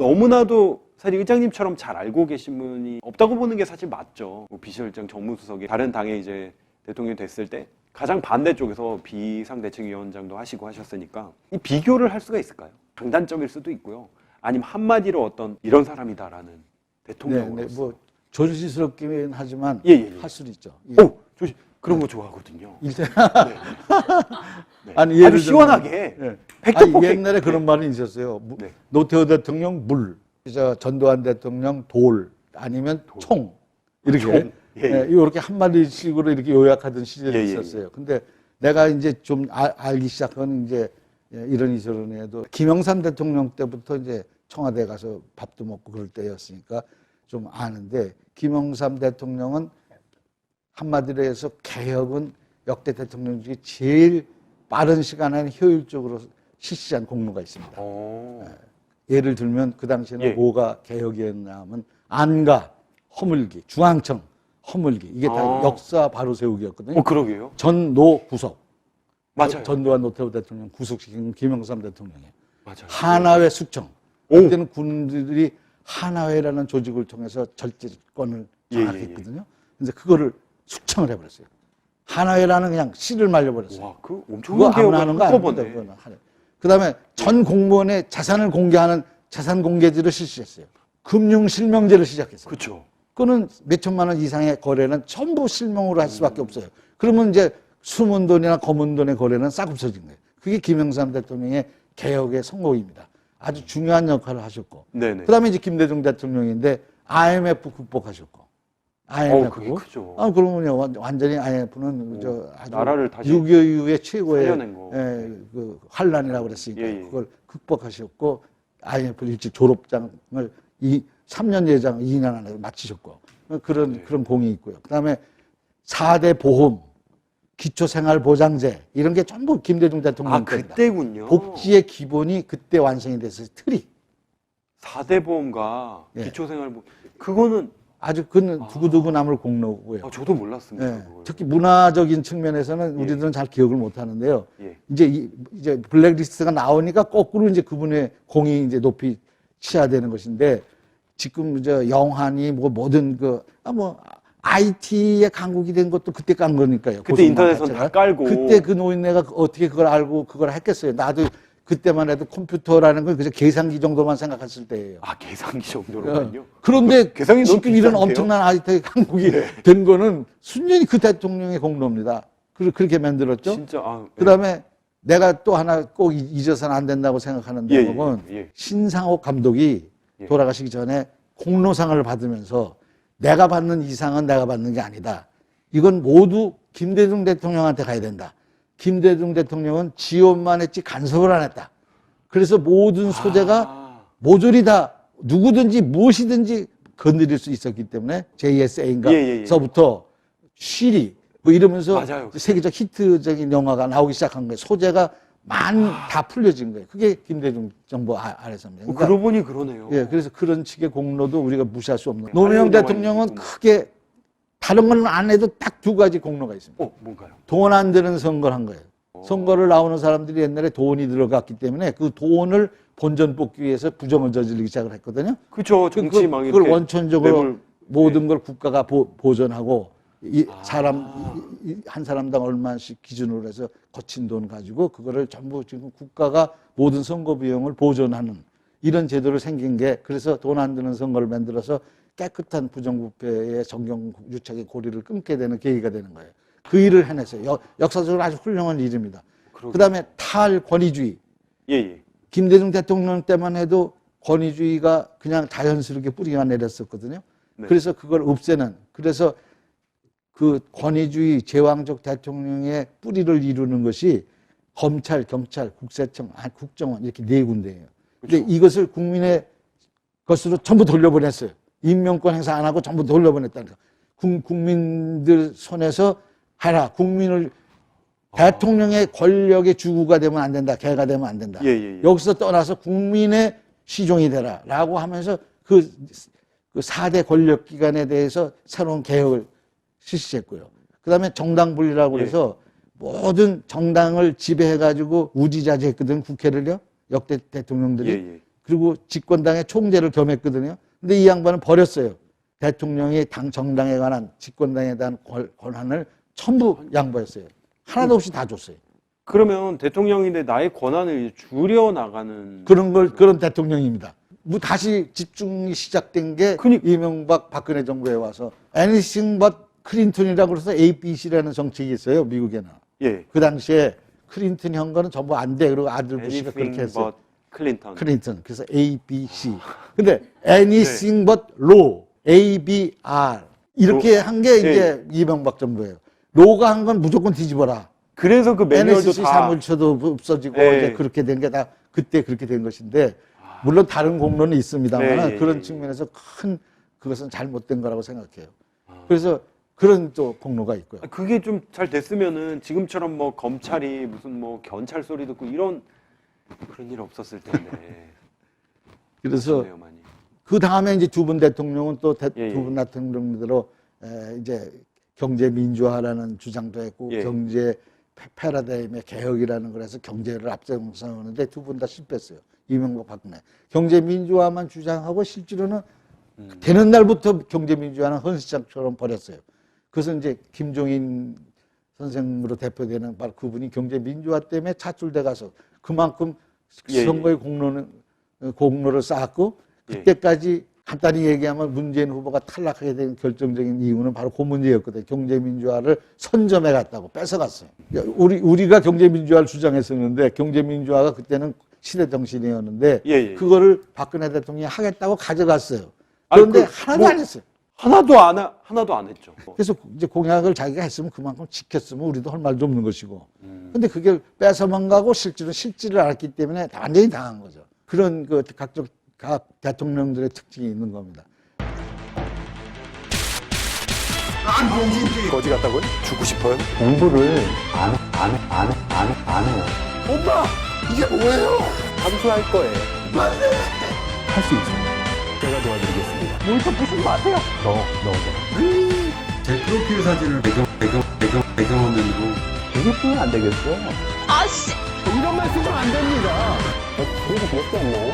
너무나도 사실 의장님처럼 잘 알고 계신 분이 없다고 보는 게 사실 맞죠. 뭐 비서실장 정무수석이 다른 당에 이제 대통령이 됐을 때 가장 반대쪽에서 비상대책위원장도 하시고 하셨으니까 이 비교를 할 수가 있을까요? 장단점일 수도 있고요. 아니면 한마디로 어떤 이런 사람이다라는 네, 대통령으로서. 네, 뭐 조심스럽긴 하지만 예, 예, 예. 할 수도 있죠. 예. 오, 조심. 그런 거 좋아하거든요. 일단 네. 아니, 아주 시원하게. 예. 팩트 아니, 폭행. 옛날에 그런 네. 말이 있었어요. 무- 네. 노태우 대통령 물, 저 전두환 대통령 돌, 아니면 총 이렇게 총. 예, 예. 예, 이렇게 한 마디씩으로 이렇게 요약하던 시절이 예, 예, 있었어요. 근데 내가 이제 좀 알, 알기 시작한 이제 예, 이러니 저러니 해도 김영삼 대통령 때부터 이제 청와대 가서 밥도 먹고 그럴 때였으니까 좀 아는데 김영삼 대통령은 한마디로 해서 개혁은 역대 대통령 중에 제일 빠른 시간에 효율적으로 실시한 공로가 있습니다. 어. 예를 들면 그 당시에는 예. 뭐가 개혁이었나 하면 안가, 허물기, 중앙청, 허물기 이게 다 아. 역사 바로 세우기였거든요. 어, 그러게요. 전노 구속. 맞아요. 전두환 노태우 대통령 구속시킨 김영삼 대통령이에요. 맞아요. 하나회 수청. 오. 그때는 군들이 하나회라는 조직을 통해서 절제권을 예, 예, 장악했거든요. 그래서 그거를 숙청을 해버렸어요. 하나회라는 그냥 씨를 말려버렸어요. 와, 그 엄청난 개혁을 하는 거 아닙니다. 한꺼번에. 하나회. 그다음에 전 공무원의 자산을 공개하는 자산 공개제를 실시했어요. 금융 실명제를 시작했어요. 그렇죠. 그거는 몇 천만 원 이상의 거래는 전부 실명으로 할 수밖에 없어요. 그러면 이제 숨은 돈이나 검은 돈의 거래는 싹 없어진 거예요. 그게 김영삼 대통령의 개혁의 성공입니다. 아주 중요한 역할을 하셨고. 네네. 그다음에 이제 김대중 대통령인데 IMF 극복하셨고. IMF. 어, 그게 크죠. 아, 그러면요. 완- 완전히 IMF는 오, 저 아주 나라를 다시 6.25 이후에 최고의 살려낸 거. 예, 그 환란이라고 그랬으니까 예, 예. 그걸 극복하셨고 IMF 일찍 졸업장을 이 3년 예장 2년 안에 마치셨고 그런 네. 그런 공이 있고요. 그다음에 4대 보험, 기초생활보장제 이런 게 전부 김대중 대통령 아, 때입니다. 그때군요. 복지의 기본이 그때 완성이 됐어요. 틀이. 4대 보험과 예. 기초생활보험. 그거는 아주 그는 두고두고 남을 공로고요. 아, 저도 몰랐습니다. 예, 그걸. 특히 문화적인 측면에서는 예. 우리들은 잘 기억을 못 하는데요. 예. 이제 이, 이제 블랙리스트가 나오니까 거꾸로 이제 그분의 공이 이제 높이 치하되는 것인데 지금 이제 영한이 뭐 모든 그 아 뭐 IT에 강국이 된 것도 그때 깐 거니까요. 그때 인터넷은 자체가. 다 깔고. 그때 그 노인네가 어떻게 그걸 알고 그걸 했겠어요. 나도 그때만 해도 컴퓨터라는 건 그저 계산기 정도만 생각했을 때예요. 아, 계산기 정도로군요. 그런데 계산기 지금 이런? 엄청난 아이템 강국이 된 거는 순전히 그 대통령의 공로입니다. 그- 그렇게 만들었죠. 진짜 아, 예. 그다음에 내가 또 하나 꼭 잊- 잊어서는 안 된다고 생각하는 예, 예, 대목은 예. 신상옥 감독이 예. 돌아가시기 전에 공로상을 받으면서 내가 받는 이상은 내가 받는 게 아니다. 이건 모두 김대중 대통령한테 가야 된다. 김대중 대통령은 지원만 했지 간섭을 안 했다. 그래서 모든 소재가 아, 모조리 다 누구든지 무엇이든지 건드릴 수 있었기 때문에 JSA인가 예, 예, 예. 서부터 쉬리 뭐 이러면서 맞아요. 세계적 히트적인 영화가 나오기 시작한 거예요. 소재가 많이 아. 다 풀려진 거예요. 그게 김대중 정부 아- 아래서입니다. 어, 그러니까 그러고 보니 그러네요. 예, 그래서 그런 측의 공로도 우리가 무시할 수 없는. 네, 노무현 대통령은 크게 다른 건 안 해도 딱 두 가지 공로가 있습니다. 어, 뭔가요? 돈 안 드는 선거를 한 거예요. 선거를 나오는 사람들이 옛날에 돈이 들어갔기 때문에 그 돈을 본전 뽑기 위해서 부정을 저지르기 시작을 했거든요. 그렇죠. 그- 정치 막 그걸 원천적으로 뇌물- 모든 걸 국가가 보, 전하고 이 아. 사람 이- 이- 한 사람당 얼마씩 기준으로 해서 거친 돈 가지고 그거를 전부 지금 국가가 모든 선거 비용을 보존하는 이런 제도를 생긴 게 그래서 돈 안 드는 선거를 만들어서 깨끗한 부정부패의 정경 유착의 고리를 끊게 되는 계기가 되는 거예요. 그 일을 해냈어요. 역, 역사적으로 아주 훌륭한 일입니다. 그러게요. 그다음에 탈권위주의. 예, 예. 김대중 대통령 때만 해도 권위주의가 그냥 자연스럽게 뿌리가 내렸었거든요. 네. 그래서 그걸 없애는 그래서 그 권위주의 제왕적 대통령의 뿌리를 이루는 것이 검찰, 경찰, 국세청, 아, 국정원 이렇게 네 군데예요. 근데 그렇죠. 이것을 국민의 것으로 전부 돌려보냈어요. 임명권 행사 안 하고 전부 돌려보냈다는 거. 국- 국민들 손에서 하라. 국민을 대통령의 권력의 주구가 되면 안 된다. 개가 되면 안 된다. 예, 예, 예. 여기서 떠나서 국민의 시종이 되라. 라고 하면서 그, 그 4대 권력기관에 대해서 새로운 개혁을 실시했고요. 그 다음에 정당 분리라고 예. 해서 모든 정당을 지배해가지고 우지자지했거든, 국회를요. 역대 대통령들이. 예, 예. 그리고 집권당의 총재를 겸했거든요. 근데 이 양반은 버렸어요. 대통령이 당 정당에 관한 집권당에 대한 권- 권한을 전부 양보했어요. 하나도 없이 다 줬어요. 그러면 대통령인데 나의 권한을 줄여 나가는 그런 걸 그런 대통령입니다. 뭐 다시 집중이 시작된 게 그니- 이명박 박근혜 정부에 와서 anything but 클린턴이라고 그래서 ABC라는 정책이 있어요 미국에는. 예. 그 당시에 클린턴 형과는 전부 안 돼. 그리고 아들 부시가 그렇게 했어요. 클린턴. 클린턴. 그래서 A, B, C. 근데 anything but law, A, B, R. 이렇게 한 게 이제 이명박 정부예요. 로가 한 건 무조건 뒤집어라. 그래서 그 매뉴얼도 NSC 다 사무처도 없어지고 네. 이제 그렇게 된 게 다 그때 그렇게 된 것인데 물론 다른 공론이 있습니다만 네, 예, 그런 예, 측면에서 큰 그것은 잘못된 거라고 생각해요. 아. 그래서 그런 또 공로가 있고요. 아, 그게 좀 잘 됐으면은 지금처럼 뭐 검찰이 무슨 뭐 견찰 소리 듣고 이런 그런 일 없었을 텐데. 그래서. 그 다음에 이제 두 분 대통령은 또두 예, 예. 분 대통령대로 에, 이제 경제 민주화라는 주장도 했고 예. 경제 패- 패러다임의 개혁이라는 걸 해서 경제를 앞세우는데 두 분 다 실패했어요. 이명박 박근혜. 경제 민주화만 주장하고 실제로는 음. 되는 날부터 경제 민주화는 헌시장처럼 버렸어요. 그래서 이제 김종인 선생으로 대표되는 바로 그분이 경제 민주화 때문에 차출돼 가서 그만큼 예, 예. 선거의 공로는 공로를 쌓았고 예. 그때까지 간단히 얘기하면 문재인 후보가 탈락하게 된 결정적인 이유는 바로 그 문제였거든요. 경제 민주화를 선점해 갔다고 뺏어갔어요. 우리 우리가 경제 민주화를 주장했었는데 경제 민주화가 그때는 시대 정신이었는데 예, 예. 그거를 박근혜 대통령이 하겠다고 가져갔어요. 아니, 그런데 그 하나도 뭐- 안 했어요. 하나도 안 하, 하나도 안 했죠. 그래서 이제 공약을 자기가 했으면 그만큼 지켰으면 우리도 할 말도 없는 것이고. 음. 근데 그게 뺏어만 가고 실제로 실질을 알았기 때문에 완전히 당한 거죠. 그런 그 각종 각 대통령들의 특징이 있는 겁니다. 거지 같다고요? 죽고 싶어요? 공부를 안, 안, 안, 안, 안 해요. 엄마! 이게 뭐예요? 감수할 거예요. 할 수 있어요. 제가 도와드리겠습니다. 뭘또 무슨 마세요? 너, 너, 너. 제 프로필 사진을 배경, 배경, 배경, 배경화면으로 그게 쓰면 안 되겠어. 아씨! 이런 말 쓰면 안 됩니다. 그래도 귀엽지 않나요?